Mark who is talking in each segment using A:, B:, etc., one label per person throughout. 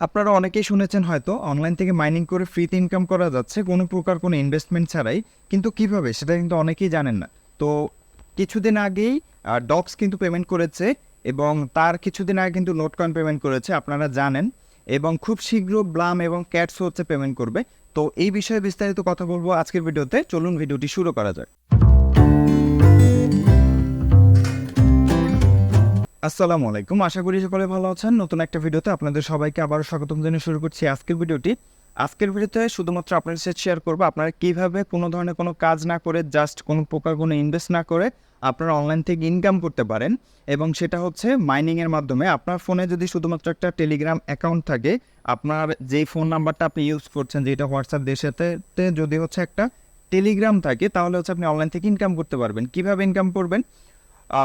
A: আপনারা অনেকেই শুনেছেন হয়তো অনলাইন থেকে মাইনিং করে ফ্রিতে ইনকাম করা যাচ্ছে, কোনো প্রকার কোনো ইনভেস্টমেন্ট ছাড়াই। কিন্তু কীভাবে? সেটা কিন্তু অনেকেই জানেন না। তো কিছুদিন আগেই ডক্স কিন্তু পেমেন্ট করেছে এবং তার কিছুদিন আগে কিন্তু নোট কয়েন পেমেন্ট করেছে, আপনারা জানেন। এবং খুব শীঘ্র ব্লাম এবং ক্যাটস হচ্ছে পেমেন্ট করবে। তো এই বিষয়ে বিস্তারিত কথা বলব আজকের ভিডিওতে। চলুন ভিডিওটি শুরু করা যাক। আসসালামু আলাইকুম। আশা করি সকলে ভালো আছেন। নতুন একটা ভিডিওতে আপনাদের সবাইকে আবারও স্বাগতম জানিয়ে শুরু করছি আজকের ভিডিওটি। আজকের ভিডিওতে শুধুমাত্র আপনাদের সাথে শেয়ার করব আপনারা কীভাবে কোনো ধরনের কোনো কাজ না করে জাস্ট কোনো প্রকার কোনো ইনভেস্ট না করে আপনারা অনলাইন থেকে ইনকাম করতে পারেন। এবং সেটা হচ্ছে মাইনিংয়ের মাধ্যমে। আপনার ফোনে যদি শুধুমাত্র একটা টেলিগ্রাম অ্যাকাউন্ট থাকে, আপনার যেই ফোন নাম্বারটা আপনি ইউজ করছেন, যেটা হোয়াটসঅ্যাপ দেশেতে যদি হচ্ছে একটা টেলিগ্রাম থাকে, তাহলে হচ্ছে আপনি অনলাইন থেকে ইনকাম করতে পারবেন। কীভাবে ইনকাম করবেন?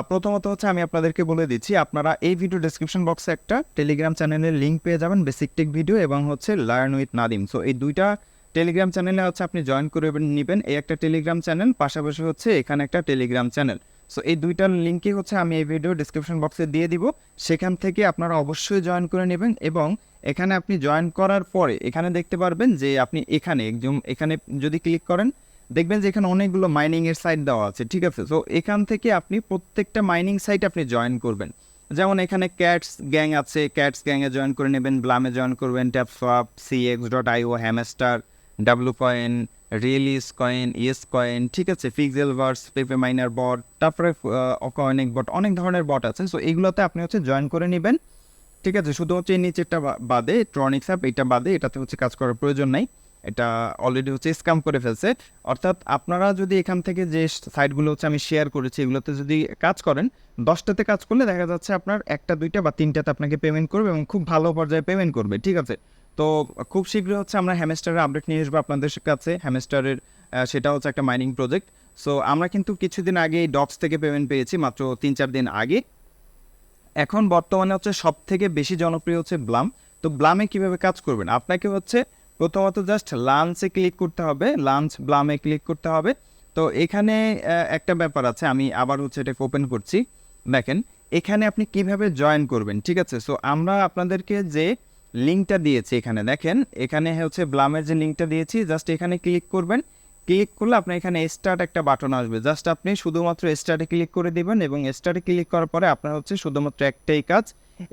A: প্রথমত হচ্ছে আমি আপনাদেরকে বলে দিচ্ছি, আপনারা এই ভিডিও ডেসক্রিপশন বক্সে একটা টেলিগ্রাম চ্যানেলের লিঙ্ক পেয়ে যাবেন বেসিক টেক ভিডিও এবং হচ্ছে লার্ন উইথ নাদিম সো এই দুইটা টেলিগ্রাম চ্যানেলে হচ্ছে আপনি জয়েন করে নেবেন, এই একটা টেলিগ্রাম চ্যানেল পাশাপাশি হচ্ছে এখানে একটা টেলিগ্রাম চ্যানেল সো এই দুইটার লিঙ্কই হচ্ছে আমি এই ভিডিও ডিসক্রিপশন বক্সে দিয়ে দিব, সেখান থেকে আপনারা অবশ্যই জয়েন করে নেবেন এবং এখানে আপনি জয়েন করার পরে এখানে দেখতে পারবেন যে আপনি এখানে একদম এখানে যদি ক্লিক করেন দেখবেন যে এখানে অনেকগুলো মাইনিং এর সাইট দেওয়া আছে, ঠিক আছে? তো এখান থেকে আপনি প্রত্যেকটা মাইনিং সাইট আপনি জয়েন করবেন। যেমন এখানে ক্যাটস গ্যাং আছে ক্যাটস গ্যাংয়ে জয়েন করে নেবেন ব্লামে জয়েন করবেন tap swap CX dot IO hamster W coin রিয়েলিস coin yes coin ঠিক আছে? Pixel Pixelverse Pepe miner bot তারপরে অনেক বট অনেক ধরনের বট আছে। সো এইগুলোতে আপনি হচ্ছে জয়েন করে নেবেন, ঠিক আছে? শুধু হচ্ছে এই নিচেরটা বাদে ট্রনিক্স অ্যাপ এটা বাদে, এটাতে হচ্ছে কাজ করার প্রয়োজন নাই। এটা অলরেডি হচ্ছে স্ক্যাম করে ফেলছে। অর্থাৎ আপনারা যদি এখান থেকে যে সাইটগুলো হচ্ছে আমি শেয়ার করেছি, এগুলোতে যদি কাজ করেন, দশটাতে কাজ করলে দেখা যাচ্ছে আপনার একটা, দুইটা বা তিনটাতে আপনাকে পেমেন্ট করবে এবং খুব ভালো পর্যায়ে পেমেন্ট করবে, ঠিক আছে? তো খুব শীঘ্রই হচ্ছে আমরা হ্যামেস্টারের আপডেট নিয়ে আসব আপনাদের কাছে। হ্যামেস্টারের সেটা হচ্ছে একটা মাইনিং প্রজেক্ট সো আমরা কিন্তু কিছুদিন আগে ডক্স থেকে পেমেন্ট পেয়েছি, মাত্র তিন চার দিন আগে। এখন বর্তমানে হচ্ছে সব থেকে বেশি জনপ্রিয় হচ্ছে ব্লাম তো ব্লামে কীভাবে কাজ করবেন? আপনাকে হচ্ছে প্রথমত জাস্ট লাঞ্চে ক্লিক করতে হবে লাঞ্চ ব্লামে ক্লিক করতে হবে। তো এখানে একটা ব্যাপার আছে, আমি আবার হচ্ছে এটাকে ওপেন করছি। দেখেন, এখানে আপনি কীভাবে জয়েন করবেন, ঠিক আছে? সো আমরা আপনাদেরকে যে লিঙ্কটা দিয়েছি এখানে, দেখেন, এখানে হচ্ছে ব্লামের যে লিঙ্কটা দিয়েছি জাস্ট এখানে ক্লিক করবেন। ক্লিক করলে আপনার এখানে স্টার্ট একটা বাটন আসবে। জাস্ট আপনি শুধুমাত্র স্টার্টে ক্লিক করে দিবেন এবং স্টার্টে ক্লিক করার পরে আপনার হচ্ছে শুধুমাত্র একটাই কাজ,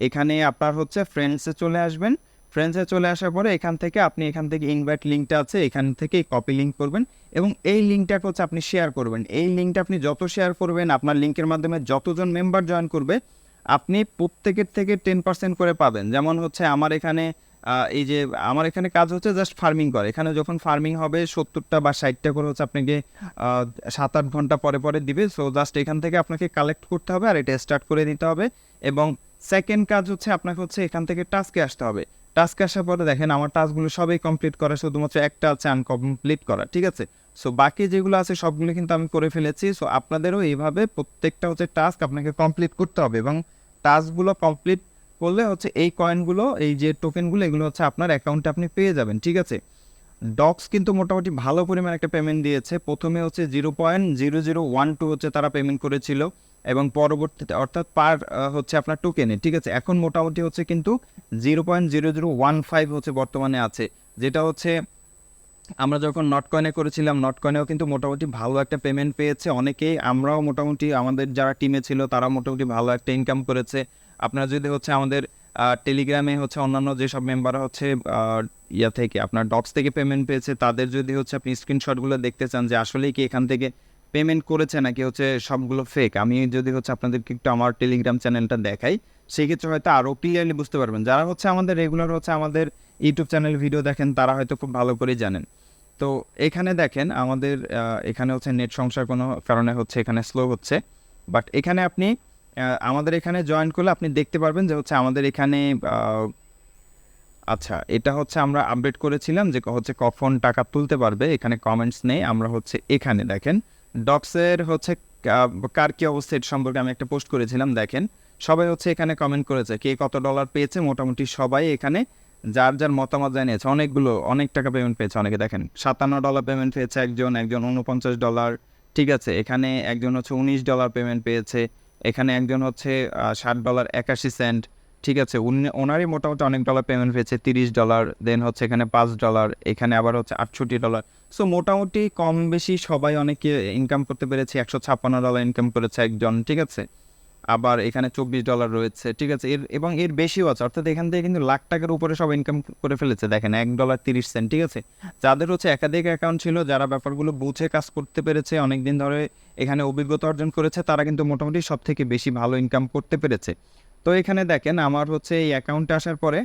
A: এখানে আপনার হচ্ছে ফ্রেন্ডসে চলে আসবেন। ফ্রেন্ডসে চলে আসার পরে এখান থেকে আপনি এখান থেকে ইনভাইট লিঙ্কটা আছে, এখান থেকে কপি লিঙ্ক করবেন এবং এই লিঙ্কটাকে হচ্ছে আপনি শেয়ার করবেন। এই লিঙ্কটা আপনি যত শেয়ার করবেন, আপনার লিঙ্কের মাধ্যমে যতজন মেম্বার জয়েন করবে, আপনি প্রত্যেকের থেকে টেন পার্সেন্ট করে পাবেন। যেমন হচ্ছে আমার এখানে এই যে আমার এখানে কাজ হচ্ছে জাস্ট ফার্মিং করে। এখানে যখন ফার্মিং হবে, সত্তরটা বা ষাটটা করে হচ্ছে আপনাকে সাত আট ঘণ্টা পরে পরে দিবে। সো জাস্ট এখান থেকে আপনাকে কালেক্ট করতে হবে আর এটা স্টার্ট করে দিতে হবে। এবং সেকেন্ড কাজ হচ্ছে আপনাকে হচ্ছে এখান থেকে টাস্কে আসতে হবে। টাস্কে আসার পরে দেখেন আমার টাস্কগুলো সবই কমপ্লিট করা, শুধুমাত্র একটা আছে আনকমপ্লিট করা, ঠিক আছে? সো বাকি যেগুলো আছে সবগুলো কিন্তু আমি করে ফেলেছি। সো আপনাদেরও এইভাবে প্রত্যেকটা হচ্ছে টাস্ক আপনাকে কমপ্লিট করতে হবে এবং টাস্কগুলো কমপ্লিট করলে হচ্ছে এই কয়েনগুলো এই যে টোকেনগুলো এগুলো হচ্ছে আপনার অ্যাকাউন্টে আপনি পেয়ে যাবেন, ঠিক আছে? ডক্স কিন্তু মোটামুটি ভালো পরিমাণ একটা পেমেন্ট দিয়েছে। প্রথমে হচ্ছে zero point zero zero one two হচ্ছে তারা পেমেন্ট করেছিল। এবং পরবর্তীতে অর্থাৎ পার হচ্ছে আপনার টোকেনে ঠিক আছে? এখন মোটামুটি হচ্ছে কিন্তু zero point zero zero one five হচ্ছে বর্তমানে আছে, যেটা হচ্ছে আমরা যখন নট কয়েনে করেছিলাম নট কয়েনেও কিন্তু মোটামুটি ভালো একটা পেমেন্ট পেয়েছে। অনেকেই, আমরাও মোটামুটি আমাদের যারা টিমে ছিল তারা মোটামুটি ভালো একটা ইনকাম করেছে। আপনারা যদি হচ্ছে আমাদের টেলিগ্রামে হচ্ছে অন্যান্য যেসব মেম্বাররা হচ্ছে ইয়া থেকে, আপনার ডটস থেকে পেমেন্ট পেয়েছে, তাদের যদি হচ্ছে আপনি স্ক্রিনশটগুলো দেখতে চান যে আসলেই কি এখান থেকে পেমেন্ট করেছে নাকি হচ্ছে সবগুলো ফেক আমি যদি হচ্ছে আপনাদেরকে একটু আমার টেলিগ্রাম চ্যানেলটা দেখাই সেই ক্ষেত্রে হয়তো আরও ক্লিয়ারলি বুঝতে পারবেন। যারা হচ্ছে আমাদের রেগুলার হচ্ছে আমাদের ইউটিউব চ্যানেল ভিডিও দেখেন, তারা হয়তো খুব ভালো করেই জানেন। তো এখানে দেখেন, আমাদের এখানে হচ্ছে নেট সমস্যার কোনো কারণে হচ্ছে এখানে স্লো হচ্ছে। বাট এখানে আপনি আমাদের এখানে জয়েন করলে আপনি দেখতে পারবেন যে হচ্ছে আমাদের এখানে আচ্ছা এটা হচ্ছে আমরা আপডেট করেছিলাম যে হচ্ছে কখন টাকা তুলতে পারবে, এখানে কমেন্টস নেই, আমরা হচ্ছে এখানে দেখেন। ডক্সের হচ্ছে কার কি অবস্থা এটা সম্পর্কে আমি একটা পোস্ট করেছিলাম, দেখেন। সবাই হচ্ছে এখানে কমেন্ট করেছে, কে কত ডলার পেয়েছে, মোটামুটি সবাই এখানে যার যার মতামত জানিয়েছে। অনেকগুলো, অনেক টাকা পেমেন্ট পেয়েছে অনেকে, দেখেন। সাতান্ন ডলার পেমেন্ট পেয়েছে একজন একজন উনপঞ্চাশ ডলার ঠিক আছে। এখানে একজন হচ্ছে উনিশ ডলার পেমেন্ট পেয়েছে, এখানে একজন হচ্ছে ষাট ডলার একাশি সেন্ট ঠিক আছে ওনারই মোটামুটি অনেক ডলার পেমেন্ট পেয়েছে, তিরিশ ডলার দেন হচ্ছে এখানে পাঁচ ডলার এখানে আবার হচ্ছে আটষট্টি ডলার সো মোটামুটি কম বেশি সবাই অনেকে ইনকাম করতে পেরেছে, একশো ছাপ্পান্ন ডলার ইনকাম করেছে একজন, ঠিক আছে? আবার এখানে চব্বিশ ডলার রয়েছে, ঠিক আছে? এর, এবং এর বেশিও আছে, অর্থাৎ এখান থেকে কিন্তু লাখ টাকার উপরে সব ইনকাম করে ফেলেছে, দেখেন, এক ডলার তিরিশ সেন্ট ঠিক আছে? যাদের হচ্ছে একাধিক অ্যাকাউন্ট ছিল, যারা ব্যাপারগুলো বুঝে কাজ করতে পেরেছে অনেক দিন ধরে এখানে অভিজ্ঞতা অর্জন করেছে, তারা কিন্তু মোটামুটি সব থেকে বেশি ভালো ইনকাম করতে পেরেছে। তো এখানে দেখেন আমার হচ্ছে এই অ্যাকাউন্টে আসার পরে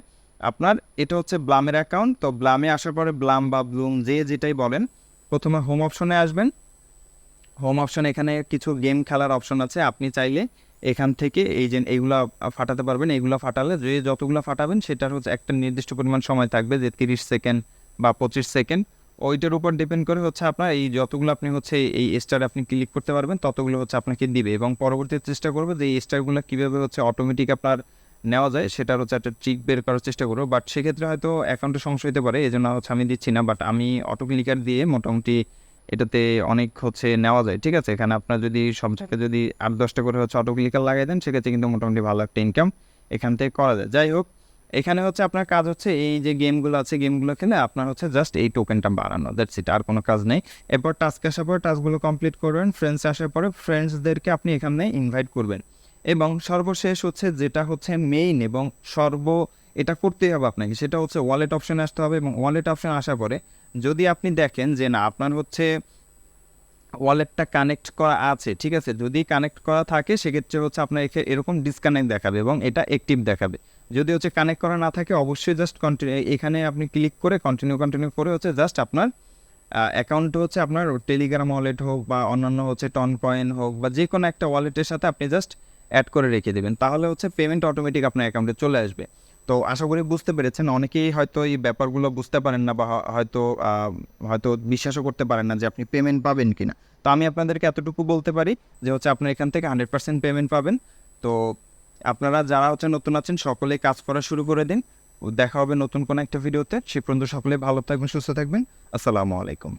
A: আপনার এটা হচ্ছে ব্লামের অ্যাকাউন্ট তো ব্লামে আসার পরে ব্লাম বা ব্লুম যে যেটাই বলেন, প্রথমে হোম অপশনে আসবেন। হোম অপশন এখানে কিছু গেম খেলার অপশন আছে, আপনি চাইলে এখান থেকে এই যে এইগুলা ফাটাতে পারবেন, এইগুলো ফাটালে যে যতগুলো ফাটাবেন, সেটার হচ্ছে একটা নির্দিষ্ট পরিমাণ সময় থাকবে, যে তিরিশ সেকেন্ড বা পঁচিশ সেকেন্ড ওইটার উপর ডিপেন্ড করে হচ্ছে আপনার এই যতগুলো আপনি হচ্ছে এই স্টার আপনি ক্লিক করতে পারবেন, ততগুলো হচ্ছে আপনাকে দিবে এবং পরবর্তীতে চেষ্টা করবে যে এই স্টারগুলো কীভাবে হচ্ছে অটোমেটিক আপনার নেওয়া যায় সেটার হচ্ছে একটা ট্রিক বের করার চেষ্টা করব। বাট সেক্ষেত্রে হয়তো অ্যাকাউন্টে সমস্যা হতে পারে এই জন্য হচ্ছে আমি দিচ্ছি না বাট আমি অটো ক্লিকার দিয়ে মোটামুটি এটাতে অনেক হচ্ছে নেওয়া যায়, ঠিক আছে? এখানে আপনার যদি সব জায়গায় যদি আট দশটা করে হচ্ছে অটো ক্লিকার লাগাই দেন, সেক্ষেত্রে কিন্তু মোটামুটি ভালো একটা ইনকাম এখান থেকে করা যায়। যাই হোক এখানে হচ্ছে আপনার কাজ হচ্ছে এই যে গেমগুলো আছে, গেমগুলো খেলে আপনার হচ্ছে জাস্ট এই টোকেনটা বাড়ানো দ্যাটস ইট আর কোনো কাজ নেই। এরপর টাস্ক আসার পর টাস্কগুলো কমপ্লিট করবেন ফ্রেন্ডস আসার পরে ফ্রেন্ডসদেরকে আপনি এখানে ইনভাইট করবেন। এবং সর্বশেষ হচ্ছে যেটা হচ্ছে মেইন এবং সর্ব, এটা করতেই হবে আপনাকে, সেটা হচ্ছে ওয়ালেট অপশনে আসতে হবে এবং ওয়ালেট অপশন আসার পরে যদি আপনি দেখেন যে না, আপনার হচ্ছে ওয়ালেটটা কানেক্ট করা আছে, ঠিক আছে? যদি কানেক্ট করা থাকে, সেক্ষেত্রে হচ্ছে আপনার এখানে এরকম ডিসকানেক্ট দেখাবে এবং এটা অ্যাক্টিভ দেখাবে। যদি হচ্ছে কানেক্ট করা না থাকে, অবশ্যই জাস্ট কন্টিনিউ এখানে আপনি ক্লিক করে কন্টিনিউ কন্টিনিউ করে হচ্ছে জাস্ট আপনার অ্যাকাউন্ট হচ্ছে আপনার টেলিগ্রাম ওয়ালেট হোক বা অন্যান্য হচ্ছে টন কয়েন হোক বা যে কোনো একটা ওয়ালেটের সাথে আপনি জাস্ট অ্যাড করে রেখে দেবেন, তাহলে হচ্ছে পেমেন্ট অটোমেটিক আপনার অ্যাকাউন্টে চলে আসবে। তো আশা করি বুঝতে পেরেছেন, অনেকেই হয়তো এই ব্যাপারগুলো বুঝতে পারেন না বা হয়তো হয়তো বিশ্বাসও করতে পারেন না যে আপনি পেমেন্ট পাবেন কিনা। তো আমি আপনাদেরকে এতটুকু বলতে পারি যে হচ্ছে আপনার এখান থেকে হান্ড্রেড পার্সেন্ট পেমেন্ট পাবেন। তো আপনারা যারা হচ্ছে নতুন আছেন, সকলেই কাজ করা শুরু করে দিন। দেখা হবে নতুন কোনো একটা ভিডিওতে সে পর্যন্ত সকলে ভালো থাকবেন, সুস্থ থাকবেন। আসসালামু আলাইকুম।